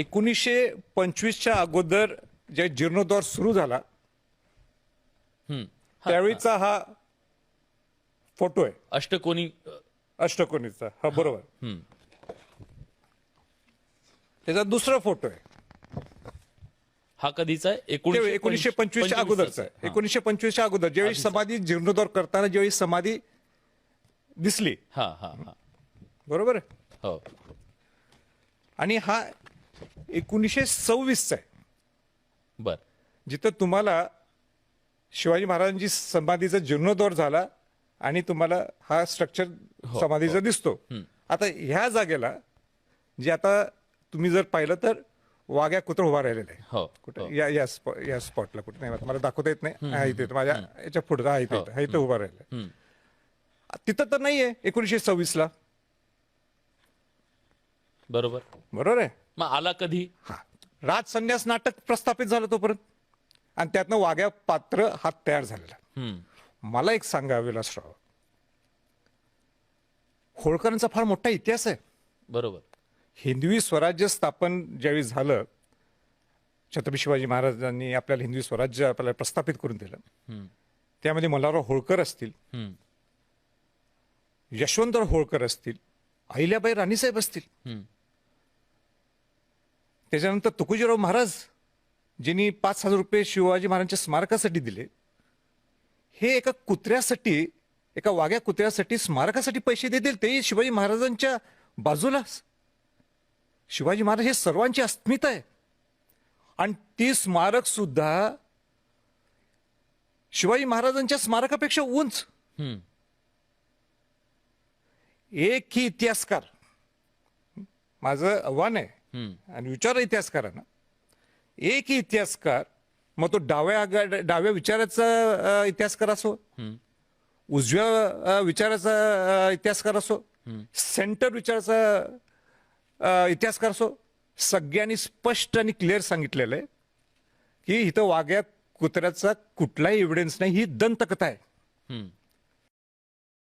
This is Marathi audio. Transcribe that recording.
एकोणीसशे पंचवीसच्या अगोदर जे जीर्णोद्धार सुरू झाला हम्म. त्यावेळीचा हा. फोटो आहे. अष्टकोनी अष्टकोनीचा हा बरोबर. हम्म. त्याचा दुसरा फोटो आहे. हा कधीचा आहे? एकोणीसशे पंचवीसच्या अगोदरचा आहे. एकोणीसशे पंचवीसच्या अगोदर. ज्यावेळी समाधी जीर्णोद्धार करताना ज्यावेळी समाधी दिसली. हा हा हा. बरोबर? आहे हो. आणि हा एकोणीसशे सव्वीसचा आहे. बर. जिथं तुम्हाला शिवाजी महाराजांची समाधीचा जीर्णोद्धार झाला आणि तुम्हाला हा स्ट्रक्चर समाधीचा दिसतो. आता ह्या जागेला जे आता तुम्ही जर पाहिलं तर वाघ्या कुत्र उभा राहिलेला आहे हो कुठे? या या स्पॉ- या स्पॉटला कुठे? नाही मला दाखवता येत नाही. हा इथे माझ्या याच्यापुढे हा इथे हा इथे उभा राहिला हम्म. तिथं तर नाहीये एकोणीसशे सव्वीस ला. बरोबर. बरोबर आहे? मग आला कधी? हा. राज संन्यास नाटक प्रस्थापित झालं तोपर्यंत. आणि त्यातनं वाघ्या पात्र हा तयार झालेला. हम्म. मला एक सांगा विलासराव. होळकरांचा फार मोठा इतिहास आहे. बरोबर. हिंदवी स्वराज्य स्थापन ज्यावेळी झालं छत्रपती शिवाजी महाराजांनी आपल्याला हिंदवी स्वराज्य आपल्याला प्रस्थापित करून दिलं. त्यामध्ये मल्हारराव होळकर असतील. हम्म. यशवंतराव होळकर असतील. अहिल्याबाई राणीसाहेब असतील. हम्म. त्याच्यानंतर तुकोजीराव महाराज ज्यांनी पाच हजार रुपये शिवाजी महाराजांच्या स्मारकासाठी दिले हे एका कुत्र्यासाठी एका वाघ्या कुत्र्यासाठी स्मारकासाठी पैसे देतील ते शिवाजी महाराजांच्या बाजूला शिवाजी महाराज हे सर्वांची अस्मिता आहे आणि ती स्मारक सुद्धा शिवाजी महाराजांच्या स्मारकापेक्षा उंच. एक ही इतिहासकार माझं आव्हान आहे. आणि विचार इतिहासकारांना एक ही इतिहासकार मग तो डाव्या डाव्या विचाराचा इतिहासकार असो. उजव्या विचाराचा इतिहासकार असो सेंटर विचाराचा इतिहासकार असो सगळ्यांनी स्पष्ट आणि क्लिअर सांगितलेलं आहे की इथं वाघ्या कुत्र्याचा कुठलाही एव्हिडन्स नाही ही दंतकथा आहे.